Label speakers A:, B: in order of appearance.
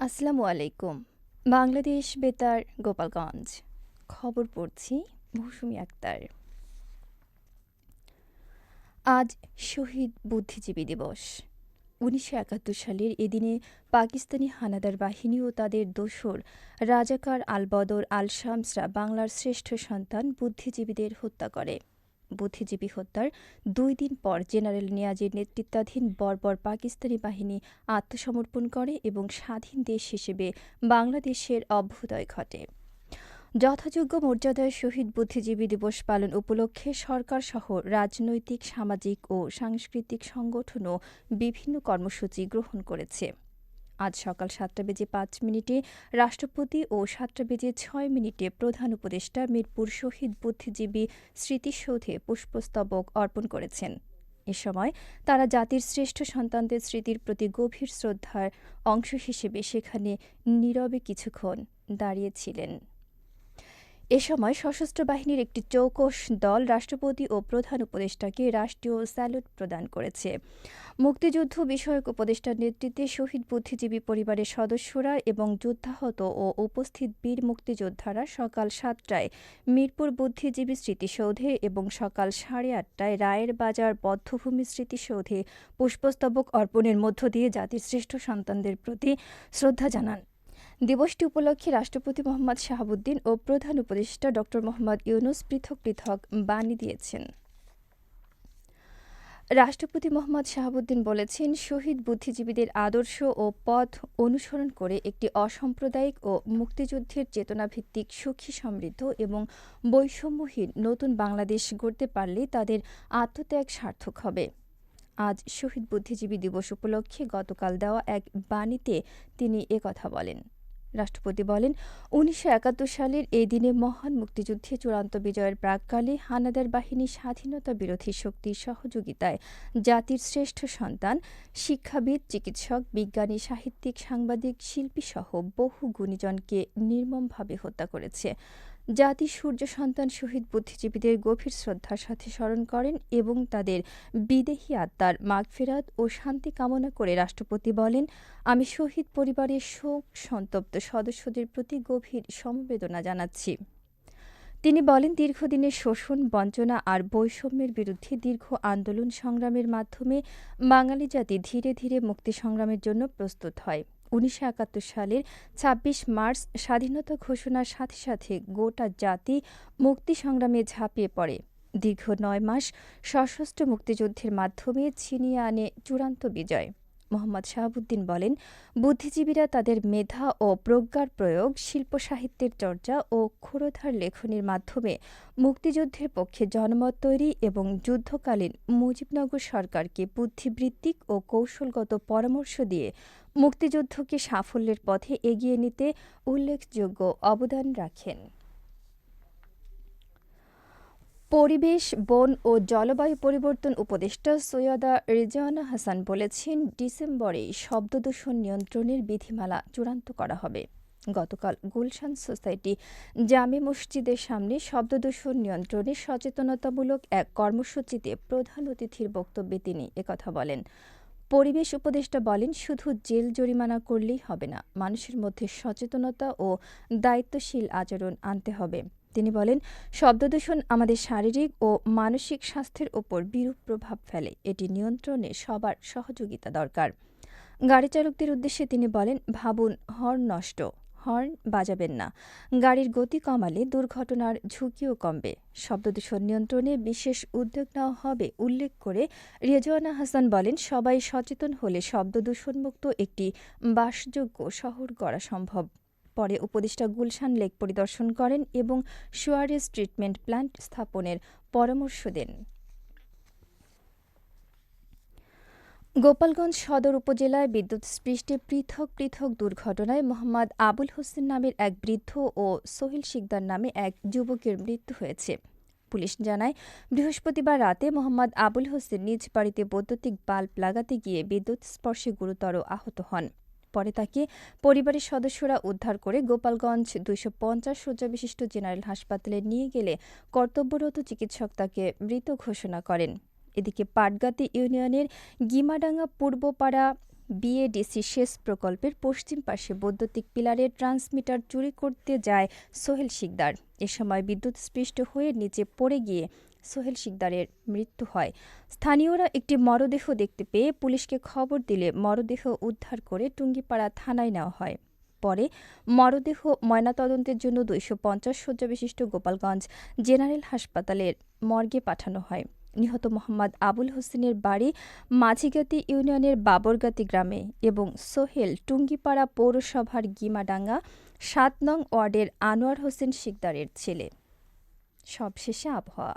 A: আসসালামু আলাইকুম। বাংলাদেশ বেতার, গোপালগঞ্জ। খবর পড়ছি মৌসুমি আক্তার। আজ শহীদ বুদ্ধিজীবী দিবস। উনিশশো একাত্তর সালের এদিনে পাকিস্তানি হানাদার বাহিনী ও তাদের দোসর রাজাকার আলবদর আল শামসরা বাংলার শ্রেষ্ঠ সন্তান বুদ্ধিজীবীদের হত্যা করে। বুদ্ধিজীবী হত্যার দুই দিন পর জেনারেল নিয়াজের নেতৃত্বাধীন বর্বর পাকিস্তানি বাহিনী আত্মসমর্পণ করে এবং স্বাধীন দেশ হিসেবে বাংলাদেশের অভ্যুদয় ঘটে। যথাযোগ্য মর্যাদায় শহীদ বুদ্ধিজীবী দিবস পালন উপলক্ষে সরকার সহ রাজনৈতিক, সামাজিক ও সাংস্কৃতিক সংগঠনও বিভিন্ন কর্মসূচি গ্রহণ করেছে। আজ সকাল সাতটা বেজে পাঁচ মিনিটে রাষ্ট্রপতি ও সাতটা বেজে ছয় মিনিটে প্রধান উপদেষ্টা মিরপুর শহীদ বুদ্ধিজীবী স্মৃতিসৌধে পুষ্পস্তবক অর্পণ করেছেন। এ সময় তারা জাতির শ্রেষ্ঠ সন্তানদের স্মৃতির প্রতি গভীর শ্রদ্ধার অংশ হিসেবে সেখানে নীরবে কিছুক্ষণ দাঁড়িয়েছিলেন। এ সময় সশস্ত্র বাহিনীর একটি চৌকস দল রাষ্ট্রপতি ও প্রধান উপদেষ্টাকে রাষ্ট্রীয় স্যালুট প্রদান করেছে। মুক্তিযুদ্ধ বিষয়ক উপদেষ্টার নেতৃত্বে শহীদ বুদ্ধিজীবী পরিবারের সদস্যরা এবং যুদ্ধাহত ও উপস্থিত বীর মুক্তিযোদ্ধারা সকাল সাতটায় মিরপুর বুদ্ধিজীবী স্মৃতিসৌধে এবং সকাল সাড়ে আটটায় রায়ের বাজার বদ্ধভূমি স্মৃতিসৌধে পুষ্পস্তবক অর্পণের মধ্য দিয়ে জাতির শ্রেষ্ঠ সন্তানদের প্রতি শ্রদ্ধা জানান। দিবসটি উপলক্ষে রাষ্ট্রপতি মোহাম্মদ শাহাবুদ্দিন ও প্রধান উপদেষ্টা ড মোহাম্মদ ইউনুস পৃথক পৃথক বাণী দিয়েছেন। রাষ্ট্রপতি মোহাম্মদ শাহাবুদ্দিন বলেছেন, শহীদ বুদ্ধিজীবীদের আদর্শ ও পথ অনুসরণ করে একটি অসাম্প্রদায়িক ও মুক্তিযুদ্ধের চেতনাভিত্তিক সুখী সমৃদ্ধ এবং বৈষম্যহীন নতুন বাংলাদেশ গড়তে পারলে তাদের আত্মত্যাগ সার্থক হবে। আজ শহীদ বুদ্ধিজীবী দিবস উপলক্ষে গতকাল দেওয়া এক বাণীতে তিনি একথা বলেন। রাষ্ট্রপতি বলেন, উনিশশো একাত্তর সালের এই দিনে মহান মুক্তিযুদ্ধে চূড়ান্ত বিজয়ের প্রাককালে হানাদার বাহিনী স্বাধীনতা বিরোধী শক্তির সহযোগিতায় জাতির শ্রেষ্ঠ সন্তান, শিক্ষাবিদ, চিকিৎসক, বিজ্ঞানী, সাহিত্যিক, সাংবাদিক শিল্পীসহ বহু গুণীজনকে নির্মমভাবে হত্যা করেছে। জাতি সূর্য সন্তান শহীদ বুদ্ধিজীবীদের গভীর শ্রদ্ধার সাথে স্মরণ করেন এবং তাদের বিদেহী আত্মার মাগফেরাত ও শান্তি কামনা করে রাষ্ট্রপতি বলেন, আমি শহীদ পরিবারের শোক সন্তপ্ত সদস্যদের প্রতি গভীর সমবেদনা জানাচ্ছি। তিনি বলেন, দীর্ঘদিনের শোষণ, বঞ্চনা আর বৈষম্যের বিরুদ্ধে দীর্ঘ আন্দোলন সংগ্রামের মাধ্যমে বাঙালি জাতি ধীরে ধীরে মুক্তি সংগ্রামের জন্য প্রস্তুত হয়। উনিশশো একাত্তর সালের ২৬ মার্চ স্বাধীনতা ঘোষণার সাথে সাথে গোটা জাতি মুক্তি সংগ্রামে ঝাঁপিয়ে পড়ে। দীর্ঘ নয় মাস সশস্ত্র মুক্তিযুদ্ধের মাধ্যমে ছিনিয়ে আনে চূড়ান্ত বিজয়। মোহাম্মদ শাহাবুদ্দিন বলেন, বুদ্ধিজীবীরা তাদের মেধা ও প্রজ্ঞার প্রয়োগ, শিল্প সাহিত্যের চর্চা ও ক্ষুরোধার লেখনের মাধ্যমে মুক্তিযুদ্ধের পক্ষে জনমত তৈরি এবং যুদ্ধকালীন মুজিবনগর সরকারকে বুদ্ধিবৃত্তিক ও কৌশলগত পরামর্শ দিয়ে মুক্তিযুদ্ধকে সাফল্যের পথে এগিয়ে নিতে উল্লেখযোগ্য অবদান রাখেন। পরিবেশ, বন ও জলবায়ু পরিবর্তন উপদেষ্টা সৈয়দা রেজানা হাসান বলেছেন, ডিসেম্বরে শব্দদূষণ নিয়ন্ত্রণের বিধিমালা চূড়ান্ত করা হবে। গতকাল গুলশান সোসাইটি জামে মসজিদের সামনে শব্দদূষণ নিয়ন্ত্রণে সচেতনতামূলক এক কর্মসূচিতে প্রধান অতিথির বক্তব্যে তিনি একথা বলেন। পরিবেশ উপদেষ্টা বলেন, শুধু জেল জরিমানা করলেই হবে না, মানুষের মধ্যে সচেতনতা ও দায়িত্বশীল আচরণ আনতে হবে। তিনি বলেন শব্দদূষণ আমাদের শারীরিক ও মানসিক স্বাস্থ্যের ওপর বিরূপ প্রভাব ফেলে। এটি নিয়ন্ত্রণে সবার সহযোগিতা দরকার। গাড়ি চালকদের উদ্দেশ্যে তিনি বলেন, ভাবুন, হর্ন নষ্ট। হর্ন বাজাবেন না। গাড়ির গতি কমালে দুর্ঘটনার ঝুঁকিও কমবে। শব্দদূষণ নিয়ন্ত্রণে বিশেষ উদ্যোগ নেওয়া হবে উল্লেখ করে রেজওয়ানা হাসান বলেন, সবাই সচেতন হলে শব্দদূষণমুক্ত একটি বাসযোগ্য শহর গড়া সম্ভব। পরে উপদেষ্টা গুলশান লেক পরিদর্শন করেন এবং সুয়ারেজ ট্রিটমেন্ট প্ল্যান্ট স্থাপনের পরামর্শ দেন। গোপালগঞ্জ সদর উপজেলায় বিদ্যুৎ স্পৃষ্টে পৃথক পৃথক দুর্ঘটনায় মোহাম্মদ আবুল হোসেন নামের এক বৃদ্ধ ও সোহেল শিকদার নামে এক যুবকের মৃত্যু হয়েছে। পুলিশ জানায়, বৃহস্পতিবার রাতে মোহাম্মদ আবুল হোসেন নিজ বাড়িতে বৈদ্যুতিক বাল্ব লাগাতে গিয়ে বিদ্যুৎ স্পর্শে গুরুতর আহত হন। পরে তাকে পরিবারের সদস্যরা উদ্ধার করে গোপালগঞ্জ দুইশো পঞ্চাশ শয্যা বিশিষ্ট জেনারেল হাসপাতালে নিয়ে গেলে কর্তব্যরত চিকিৎসক তাকে মৃত ঘোষণা করেন। এদিকে পাটগাতি ইউনিয়নের গিমাডাঙ্গা পূর্বপাড়া বিএডিসি সেচ প্রকল্পের পশ্চিম পাশে বৈদ্যুতিক পিলারের ট্রান্সমিটার চুরি করতে যায় সোহেল শিকদার। এ সময় বিদ্যুৎস্পৃষ্ট হয়ে নিচে পড়ে গিয়ে সোহেল শিকদারের মৃত্যু হয়। স্থানীয়রা একটি মরদেহ দেখতে পেয়ে পুলিশকে খবর দিলে মরদেহ উদ্ধার করে টুঙ্গিপাড়া থানায় নেওয়া হয়। পরে মরদেহ ময়নাতদন্তের জন্য দুইশো পঞ্চাশ শয্যা বিশিষ্ট গোপালগঞ্জ জেনারেল হাসপাতালের মর্গে পাঠানো হয়। নিহত মোহাম্মদ আবুল হোসেনের বাড়ি মাঝিগাতি ইউনিয়নের বাবরগাতি গ্রামে এবং সোহেল টুঙ্গিপাড়া পৌরসভার গিমাডাঙ্গা সাত নং ওয়ার্ডের আনোয়ার হোসেন শিকদারের ছেলে। সবশেষে আবহাওয়া।